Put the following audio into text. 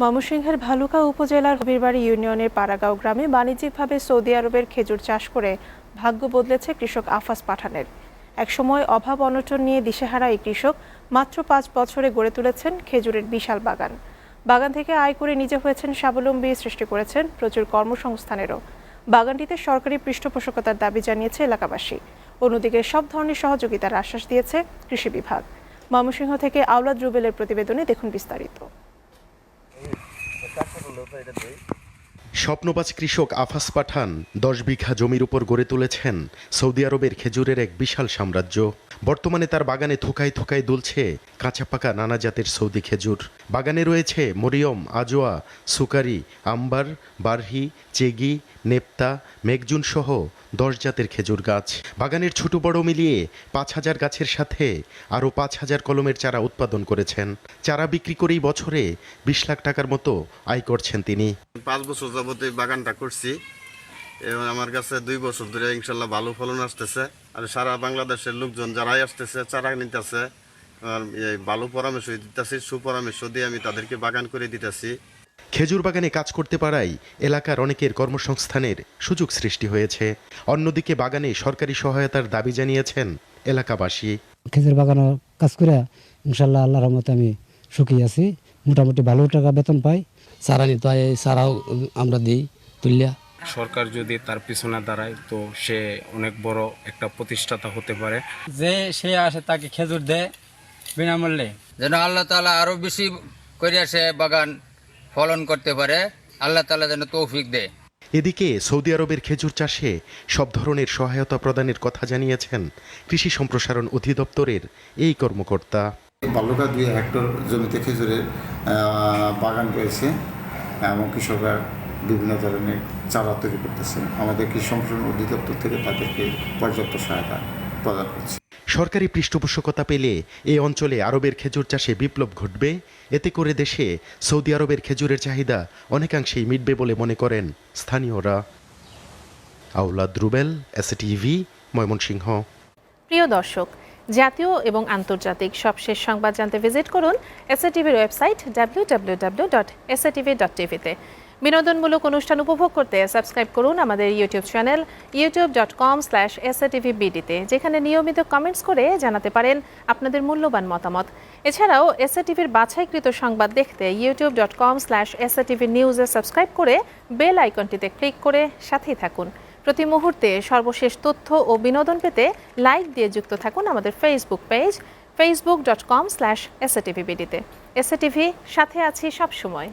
ময়মনসিংহের ভালুকা উপজেলার হবিরবাড়ি ইউনিয়নের পাড়াগাঁও গ্রামে বাণিজ্যিকভাবে সৌদি আরবের খেজুর চাষ করে ভাগ্য বদলেছে কৃষক আফাস পাঠানের। একসময় অভাব অনটন নিয়ে দিশেহারা এই কৃষক মাত্র পাঁচ বছরে গড়ে তুলেছেন খেজুরের বিশাল বাগান। বাগান থেকে আয় করে নিজে হয়েছেন স্বাবলম্বী সৃষ্টি করেছেন প্রচুর কর্মসংস্থানেরও। বাগানটিতে সরকারি পৃষ্ঠপোষকতার দাবি জানিয়েছে এলাকাবাসী। অন্যদিকে সব ধরনের সহযোগিতার আশ্বাস দিয়েছে কৃষি বিভাগ। ময়মনসিংহ থেকে আওলাদ রুবেলের প্রতিবেদনে দেখুন বিস্তারিত। স্বপ্নবাজ কৃষক আফাস পাঠান দশ বিঘা জমির উপর গড়ে তুলেছেন সৌদি আরবের খেজুরের এক বিশাল সাম্রাজ্য। বর্তমানে তার বাগানে থোকায় থোকায় দুলছে কাঁচা পাকা নানা জাতের সৌদি খেজুর। বাগানে রয়েছে মরিয়ম, আজোয়া, সুকারি, আম্বার, বারহি, চেগি, নেপ্তা, মেঘজুন সহ দশ জাতের খেজুর গাছ। বাগানের ছোট বড় মিলিয়ে পাঁচ হাজার গাছের সাথে আরও পাঁচ হাজার কলমের চারা উৎপাদন করেছেন। চারা বিক্রি করেই বছরে বিশ লাখ টাকার মতো আয় করছেন তিনি। পাঁচ বছর যাবত বাগানটা করছি। এবং আমার কাছে দুই বছর ধরে ইনশাল্লাহ ভালো ফলন আসতেছে। আর সারা বাংলাদেশের লোকজন যারাই আসতেছে চারা নিতেছে আর এই ভালো পরামর্শ দিতেছি সুপরামর্শ দিয়ে আমি তাদেরকে বাগান করে দিতেছি। খেজুর বাগানে কাজ করতে পারাই এলাকার অনেকের কর্মসংস্থানের সুযোগ সৃষ্টি হয়েছে। অন্যদিকে বাগানে সরকারি সহায়তার দাবি জানিয়েছেন এলাকাবাসী। খেজুর বাগানে কাজ করে ইনশাল্লাহ আল্লাহর রহমতে আমি সুখী আছি। মোটামুটি ভালো টাকা বেতন পাই। চারা নিতে হয় এই চারাও আমরা দিই তুলিয়া। সরকার যদি তার পিছনে দাঁড়ায় তো সে অনেক বড় একটা প্রতিষ্ঠাতা হতে পারে। যে সে আসে তাকে খেজুর দেয় বিনামূল্যে। যেন আল্লাহ তালা আরও বেশি করে সে বাগান ফলন করতে পারে আল্লাহ তালা যেন তৌফিক দেয়। এদিকে সৌদি আরবের খেজুর চাষে সব ধরনের সহায়তা প্রদানের কথা জানিয়েছেন কৃষি সম্প্রসারণ অধিদপ্তরের এই কর্মকর্তা। বাল্যকা দুই হেক্টর জমিতে খেজুরের বাগান রয়েছে এবং কৃষকরা বিভিন্ন ধরনের চারা তৈরি করতেছে। আমাদের কৃষি সম্প্রসারণ অধিদপ্তর থেকে তাদেরকে পর্যাপ্ত সহায়তা প্রদান করছে। সরকারি পৃষ্ঠপোষকতা পেলে এই অঞ্চলে আরবের খেজুর চাষে বিপ্লব ঘটবে। এতে করে দেশে সৌদি আরবের খেজুরের চাহিদা অনেকাংশেই মিটবে বলে মনে করেন স্থানীয়রা। আউলাদ রুবেল এসটিভি ময়মনসিংহ। প্রিয় দর্শক জাতীয় এবং আন্তর্জাতিক সবশেষ সংবাদ জানতে ভিজিট করুন এসএটিভির ওয়েবসাইট www.satv.tv-তে বিনোদনমূলক অনুষ্ঠান উপভোগ করতে সাবস্ক্রাইব করুন আমাদের YouTube channel YouTube dot com slash বিডিতে যেখানে নিয়মিত কমেন্টস করে জানাতে পারেন আপনাদের মূল্যবান মতামত। এছাড়াও এসএটিভির বাছাইকৃত সংবাদ দেখতে ইউটিউব ডট কম স্ল্যাশ নিউজে সাবস্ক্রাইব করে বেল আইকনটিতে ক্লিক করে সাথেই থাকুন। প্রতি মুহূর্তে সর্বশেষ তথ্য ও বিনোদন পেতে লাইক দিয়ে যুক্ত থাকুন আমাদের Facebook page Facebook dot com slash S SATV বিডিতে SATV সাথে আছি সবসময়।